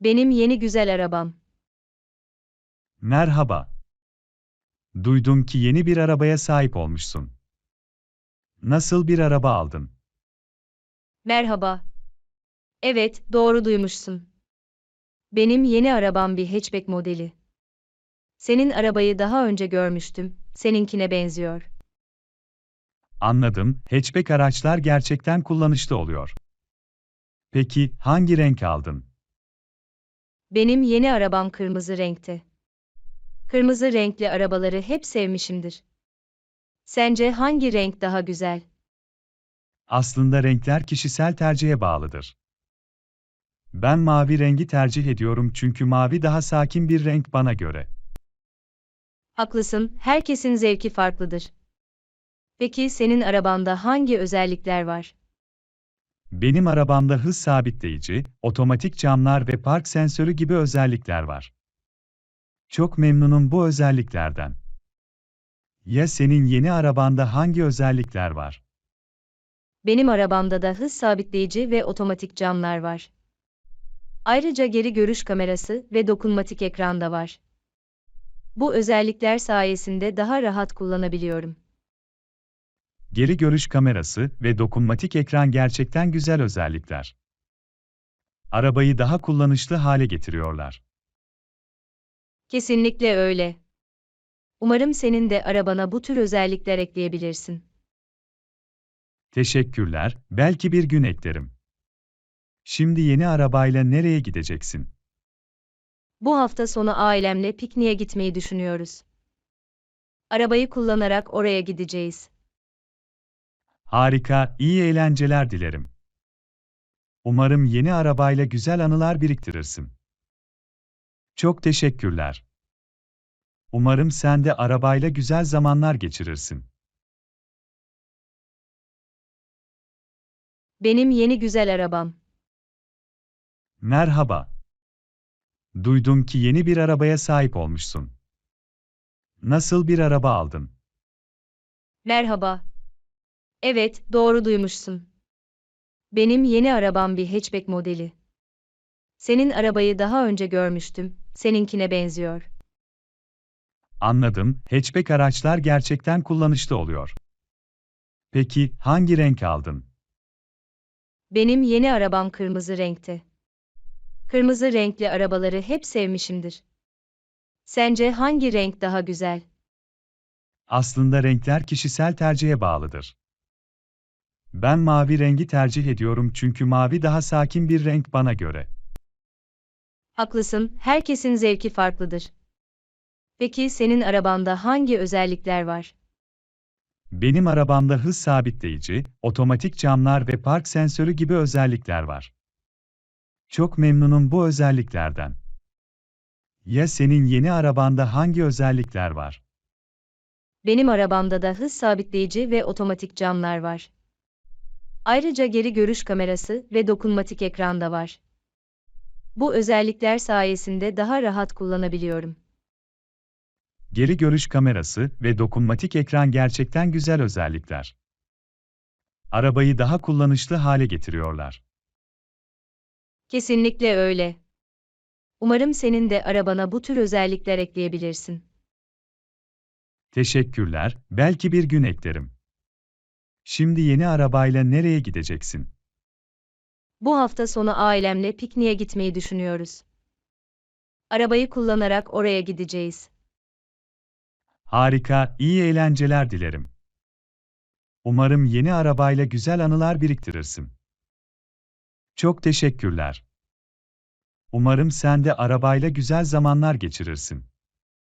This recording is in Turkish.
Benim yeni güzel arabam. Merhaba. Duydum ki yeni bir arabaya sahip olmuşsun. Nasıl bir araba aldın? Merhaba. Evet, doğru duymuşsun. Benim yeni arabam bir hatchback modeli. Senin arabayı daha önce görmüştüm, seninkine benziyor. Anladım, hatchback araçlar gerçekten kullanışlı oluyor. Peki, hangi renk aldın? Benim yeni arabam kırmızı renkte. Kırmızı renkli arabaları hep sevmişimdir. Sence hangi renk daha güzel? Aslında renkler kişisel tercihe bağlıdır. Ben mavi rengi tercih ediyorum çünkü mavi daha sakin bir renk bana göre. Haklısın, herkesin zevki farklıdır. Peki senin arabanda hangi özellikler var? Benim arabamda hız sabitleyici, otomatik camlar ve park sensörü gibi özellikler var. Çok memnunum bu özelliklerden. Ya senin yeni arabanda hangi özellikler var? Benim arabamda da hız sabitleyici ve otomatik camlar var. Ayrıca geri görüş kamerası ve dokunmatik ekran da var. Bu özellikler sayesinde daha rahat kullanabiliyorum. Geri görüş kamerası ve dokunmatik ekran gerçekten güzel özellikler. Arabayı daha kullanışlı hale getiriyorlar. Kesinlikle öyle. Umarım senin de arabana bu tür özellikler ekleyebilirsin. Teşekkürler, belki bir gün eklerim. Şimdi yeni arabayla nereye gideceksin? Bu hafta sonu ailemle pikniğe gitmeyi düşünüyoruz. Arabayı kullanarak oraya gideceğiz. Harika, iyi eğlenceler dilerim. Umarım yeni arabayla güzel anılar biriktirirsin. Çok teşekkürler. Umarım sen de arabayla güzel zamanlar geçirirsin. Benim yeni güzel arabam. Merhaba. Duydum ki yeni bir arabaya sahip olmuşsun. Nasıl bir araba aldın? Merhaba. Evet, doğru duymuşsun. Benim yeni arabam bir hatchback modeli. Senin arabayı daha önce görmüştüm, seninkine benziyor. Anladım, hatchback araçlar gerçekten kullanışlı oluyor. Peki, hangi renk aldın? Benim yeni arabam kırmızı renkte. Kırmızı renkli arabaları hep sevmişimdir. Sence hangi renk daha güzel? Aslında renkler kişisel tercihe bağlıdır. Ben mavi rengi tercih ediyorum çünkü mavi daha sakin bir renk bana göre. Haklısın, herkesin zevki farklıdır. Peki senin arabanda hangi özellikler var? Benim arabamda hız sabitleyici, otomatik camlar ve park sensörü gibi özellikler var. Çok memnunum bu özelliklerden. Ya senin yeni arabanda hangi özellikler var? Benim arabamda da hız sabitleyici ve otomatik camlar var. Ayrıca geri görüş kamerası ve dokunmatik ekran da var. Bu özellikler sayesinde daha rahat kullanabiliyorum. Geri görüş kamerası ve dokunmatik ekran gerçekten güzel özellikler. Arabayı daha kullanışlı hale getiriyorlar. Kesinlikle öyle. Umarım senin de arabana bu tür özellikler ekleyebilirsin. Teşekkürler, belki bir gün eklerim. Şimdi yeni arabayla nereye gideceksin? Bu hafta sonu ailemle pikniğe gitmeyi düşünüyoruz. Arabayı kullanarak oraya gideceğiz. Harika, iyi eğlenceler dilerim. Umarım yeni arabayla güzel anılar biriktirirsin. Çok teşekkürler. Umarım sen de arabayla güzel zamanlar geçirirsin.